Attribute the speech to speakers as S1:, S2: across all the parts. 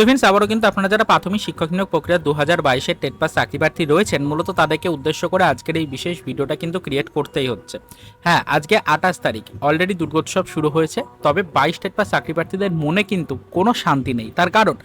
S1: তো ফ্রেন্ডস আবারও কিন্তু আপনারা যারা প্রাথমিক শিক্ষক নিয়োগ প্রক্রিয়া দু হাজার বাইশের টেট পাস চাকরি প্রার্থী রয়েছেন, মূলত তাদেরকে উদ্দেশ্য করে আজকের এই বিশেষ ভিডিওটা কিন্তু ক্রিয়েট করতেই হচ্ছে। হ্যাঁ আজকে আঠাশ তারিখ অলরেডি দুর্গোৎসব শুরু হয়েছে, তবে বাইশ টেট পাস চাকরি প্রার্থীদের মনে কিন্তু কোনো শান্তি নেই। তার কারণ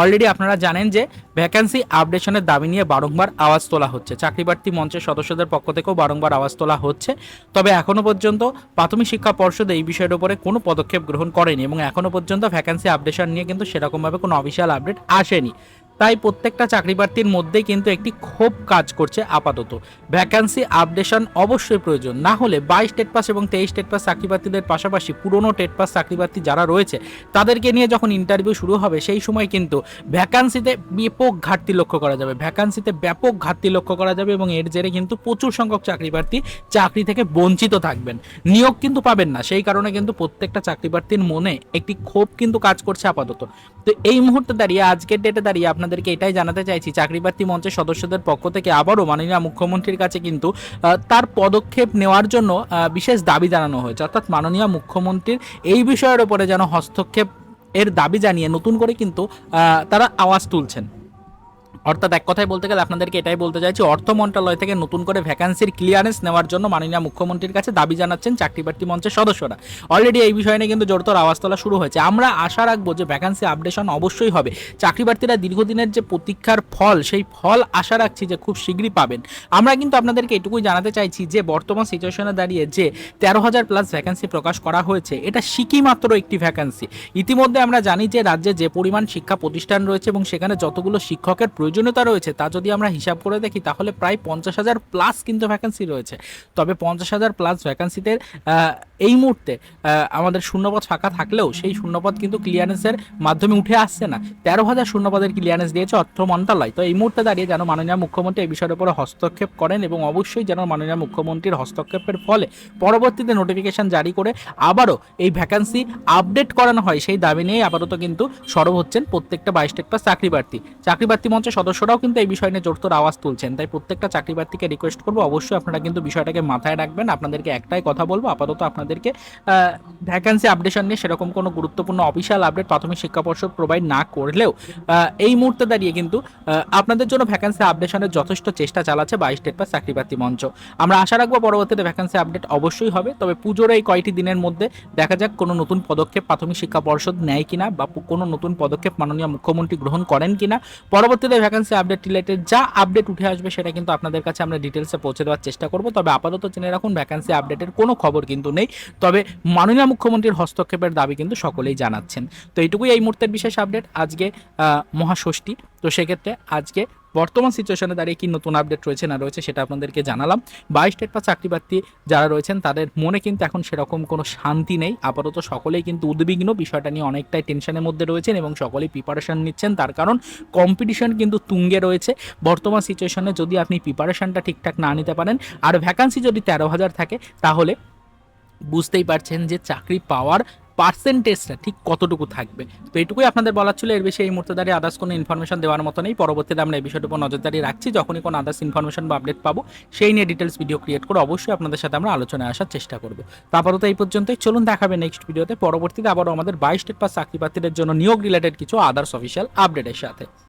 S1: অলরেডি আপনারা জানেন যে ভ্যাকান্সি আপডেশনের দাবি নিয়ে বারংবার আওয়াজ তোলা হচ্ছে। চাকরি প্রার্থী মঞ্চের সদস্যদের পক্ষ থেকেও বারংবার আওয়াজ তোলা হচ্ছে। তবে এখনও পর্যন্ত প্রাথমিক শিক্ষা পর্ষদ এই বিষয়ের উপরে কোনো পদক্ষেপ গ্রহণ করেনি এবং এখনও পর্যন্ত ভ্যাকান্সি আপডেশন নিয়ে কিন্তু সেরকমভাবে কোনো অফিসিয়াল আপডেট আসেনি। তাই প্রত্যেকটা চাকরি প্রার্থীর মধ্যে কিন্তু একটি ক্ষোভ কাজ করছে আপাতত। ভ্যাকান্সি আপডেশন অবশ্যই প্রয়োজন। না হলে বাইশ টেট পাস এবং তেইশ টেট পাস চাকরি প্রার্থীদের পাশাপাশি পুরনো টেট পাস চাকরি প্রার্থী যারা রয়েছে, তাদেরকে নিয়ে যখন ইন্টারভিউ শুরু হবে, সেই সময় কিন্তু ভ্যাকান্সিতে ব্যাপক ঘাটতি লক্ষ্য করা যাবে। ভ্যাকান্সিতে ব্যাপক ঘাটতি লক্ষ্য করা যাবে এবং এর জেরে কিন্তু প্রচুর সংখ্যক চাকরি প্রার্থী চাকরি থেকে বঞ্চিত থাকবেন। নিয়োগ কিন্তু পাবেন না। সেই কারণে কিন্তু প্রত্যেকটা চাকরি প্রার্থীর মনে একটি ক্ষোভ কিন্তু কাজ করছে আপাতত। তো এই মুহূর্তে দাঁড়িয়ে, আজকের ডেটে দাঁড়িয়ে আপনাদেরকে এটাই জানাতে চাইছি চাকরি প্রার্থী মঞ্চের সদস্যদের পক্ষ থেকে আবারও মাননীয় মুখ্যমন্ত্রীর কাছে কিন্তু তার পদক্ষেপ নেওয়ার জন্য বিশেষ দাবি জানানো হয়েছে। অর্থাৎ মাননীয় মুখ্যমন্ত্রীর এই বিষয়ের ওপরে যেন হস্তক্ষেপ এর দাবি জানিয়ে নতুন করে কিন্তু তারা আওয়াজ তুলছেন। অর্থাৎ এক কথায় বলতে গেলে আপনাদেরকে এটাই বলতে চাইছি, অর্থ মন্ত্রণালয় থেকে নতুন করে ভ্যাকান্সির ক্লিয়ারেন্স নেওয়ার জন্য মাননীয় মুখ্যমন্ত্রীর কাছে দাবি জানাচ্ছেন চাকরি প্রার্থী মঞ্চের সদস্যরা। অলরেডি এই বিষয় নিয়ে কিন্তু জোরতর আওয়াজ তোলা শুরু হয়েছে। আমরা আশা রাখব যে ভ্যাকান্সি আপডেশন অবশ্যই হবে। চাকরি প্রার্থীরা দীর্ঘদিনের যে প্রতীক্ষার ফল, সেই ফল আশা রাখছি যে খুব শীঘ্রই পাবেন। আমরা কিন্তু আপনাদেরকে এটুকুই জানাতে চাইছি যে বর্তমান সিচুয়েশনে দাঁড়িয়ে যে তেরো হাজার প্লাস ভ্যাকান্সি প্রকাশ করা হয়েছে, এটা মাত্র একটি ভ্যাকান্সি ইতিমধ্যে আমরা জানি যে রাজ্যে যে পরিমাণ শিক্ষা প্রতিষ্ঠান রয়েছে এবং সেখানে যতগুলো শিক্ষকের প্রয়োজনীয়তা রয়েছে, তা যদি আমরা হিসাব করে দেখি, তাহলে প্রায় পঞ্চাশ হাজার প্লাস কিন্তু ভ্যাকান্সি রয়েছে। তবে পঞ্চাশ হাজার প্লাস ভ্যাকান্সিতে এই মুহূর্তে আমাদের শূন্যপদ ফাঁকা থাকলেও সেই শূন্যপদ কিন্তু ক্লিয়ারেন্সের মাধ্যমে উঠে আসছে না। তেরো হাজার শূন্যপদের ক্লিয়ারেন্স দিয়েছে অর্থ মন্ত্রণালয়। তো এই মুহূর্তে দাঁড়িয়ে যেন মাননীয় মুখ্যমন্ত্রী এই বিষয়ের উপরে হস্তক্ষেপ করেন এবং অবশ্যই যেন মাননীয় মুখ্যমন্ত্রীর হস্তক্ষেপের ফলে পরবর্তীতে নোটিফিকেশন জারি করে আবারও এই ভ্যাকান্সি আপডেট করানো হয়। সেই দাবি নিয়ে আপাতত কিন্তু সরব হচ্ছেন প্রত্যেকটা বাইশ পাস চাকরি প্রার্থী চাকরি প্রার্থী মঞ্চের সদস্যরাও কিন্তু এই বিষয় নিয়ে জোরতোর আওয়াজ তুলছেন। তাই প্রত্যেকটা চাকরি প্রার্থীকে রিকোয়েস্ট করব। অবশ্যই আপনারা কিন্তু বিষয়টাকে মাথায় রাখবেন। আপনাদেরকে একটাই কথা বলব, আপাতত আপনাদেরকে ভ্যাকান্সি আপডেশন নিয়ে সেরকম কোনো গুরুত্বপূর্ণ অফিসিয়াল আপডেট প্রাথমিক শিক্ষা পর্ষদ প্রোভাইড না করলেও এই মুহূর্তে দাঁড়িয়ে কিন্তু আপনাদের জন্য ভ্যাকান্সি আপডেশনের যথেষ্ট চেষ্টা চালাচ্ছে বাইশ টেট পাস চাকরি প্রার্থী মঞ্চ। আমরা আশা রাখব পরবর্তীতে ভ্যাকান্সি আপডেট অবশ্যই হবে। তবে পুজোর এই কয়টি দিনের মধ্যে দেখা যাক কোনো নতুন পদক্ষেপ প্রাথমিক শিক্ষা পর্ষদ নেয় কিনা বা কোনো নতুন পদক্ষেপ মাননীয় মুখ্যমন্ত্রী গ্রহণ করেন কিনা। পরবর্তীতে ভ্যাকান্সি আপডেট রিলেটেড যা আপডেট উঠে আসবে সেটা কিন্তু আপনাদের কাছে আমরা ডিটেলসে পৌঁছে দেওয়ার চেষ্টা করব। তবে আপাতত জেনে রাখুন ভ্যাকান্সি আপডেটের কোনো খবর কিন্তু নেই। তবে মাননীয় মুখ্যমন্ত্রীর হস্তক্ষেপের দাবি কিন্তু সকলেই জানাচ্ছেন। তো এইটুকুই এই মুহূর্তের বিশেষ আপডেট আজকে মহাষষ্ঠী। তো সেক্ষেত্রে আজকে বর্তমান সিচুয়েশনে দাঁড়িয়ে কি নতুন আপডেট রয়েছে না রয়েছে সেটা আপনাদেরকে জানালাম। বাইশ স্টেট বা চাকরি প্রার্থী যারা রয়েছেন, তাদের মনে কিন্তু এখন সেরকম কোনো শান্তি নেই। আপাতত সকলেই কিন্তু উদ্বিগ্ন। বিষয়টা নিয়ে অনেকটাই টেনশনের মধ্যে রয়েছেন এবং সকলেই প্রিপারেশান নিচ্ছেন। তার কারণ কম্পিটিশন কিন্তু তুঙ্গে রয়েছে। বর্তমান সিচুয়েশনে যদি আপনি প্রিপারেশানটা ঠিকঠাক না নিতে পারেন, আর ভ্যাকান্সি যদি তেরো হাজার থাকে, তাহলে বুঝতেই পারছেন যে চাকরি পাওয়ার পার্সেন্টেজটা ঠিক কতটুকু থাকবে? তো এটুকুই আপনাদের বলার ছিল। এর বেশি এই মুহূর্তে দাঁড়িয়ে আদার্স কোনো ইনফরমেশন দেওয়ার মতো নেই পরবর্তীতে আমরা এই বিষয়টার উপর নজরদারি রাখছি। যখনই কোনো আদার্স ইনফরমেশন বা আপডেট পাবো, সেই নিয়ে ডিটেলস ভিডিও ক্রিয়েট করে অবশ্যই আপনাদের সাথে আমরা আলোচনায় আসার চেষ্টা করব। তো আপাতত এই পর্যন্তই। চলুন দেখাবে নেক্সট ভিডিওতে পরবর্তীতে আবারও আমাদের বাইশ স্টেট পাস চাকরি প্রার্থীদের জন্য নিয়োগ রিলেটেড কিছু আদার্স অফিসিয়াল আপডেটের সাথে।